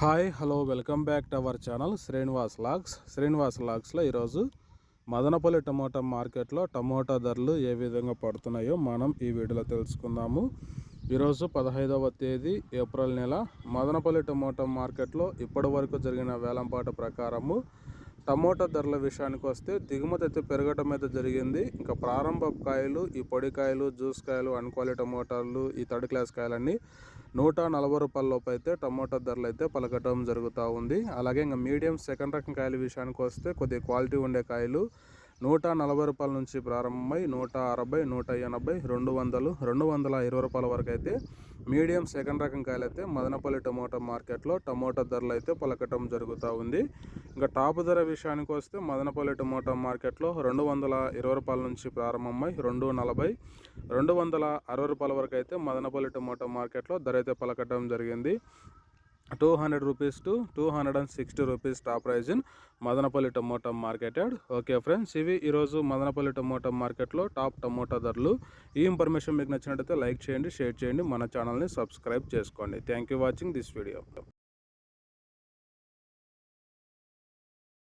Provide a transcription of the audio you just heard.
Hi hello welcome back to our channel Srinivas logs. Srinivas లాగ్స్లో ఈరోజు Madanapalle tomato మార్కెట్లో tomato ధరలు ఏ విధంగా పడుతున్నాయో మనం ఈ వీడియోలో తెలుసుకుందాము. ఈరోజు పదహైదవ తేదీ ఏప్రిల్ నెల. మదనపల్లి టమోటా మార్కెట్లో ఇప్పటి వరకు జరిగిన వేలంపాట ప్రకారము టమోటా ధరల విషయానికి వస్తే దిగుమతి అయితే పెరగటం అయితే జరిగింది. ఇంకా ప్రారంభ కాయలు ఈ పొడి కాయలు జ్యూస్ కాయలు అన్క్వాలి టమోటాలు ఈ థర్డ్ క్లాస్ కాయలన్నీ నూట నలభై రూపాయలలోపు అయితే టమోటా ధరలు అయితే పలకటం జరుగుతూ ఉంది. అలాగే ఇంకా మీడియం సెకండ్ రకం కాయల విషయానికి వస్తే కొద్దిగా క్వాలిటీ ఉండే కాయలు నూట నలభై రూపాయల నుంచి ప్రారంభమై నూట అరవై నూట ఎనభై రెండు వందలు రెండు వందల ఇరవై రూపాయల వరకు అయితే మీడియం సెకండ్ రకం కాయలు అయితే మదనపల్లి టమోటా మార్కెట్లో టమోటా ధరలు అయితే పలకటం జరుగుతూ ఉంది. ఇంకా టాప్ ధర విషయానికి వస్తే మదనపల్లి టమోటా మార్కెట్లో రెండు వందల ఇరవై రూపాయల నుంచి ప్రారంభమై రెండు నలభై రెండు వందల అరవై రూపాయల వరకు అయితే మదనపల్లి టమోటా మార్కెట్లో ధర అయితే పలకటం జరిగింది. Two hundred rupees to two hundred and sixty rupees top price in Madanapalle tomato marketed. Okay friends ఇవి ఈరోజు మదనపల్లి టమోటా మార్కెట్లో టాప్ టమోటా ధరలు. ఈ ఇన్ఫర్మేషన్ మీకు నచ్చినట్టయితే లైక్ చేయండి షేర్ చేయండి మన ఛానల్ని సబ్స్క్రైబ్ చేసుకోండి. Thank you watching this video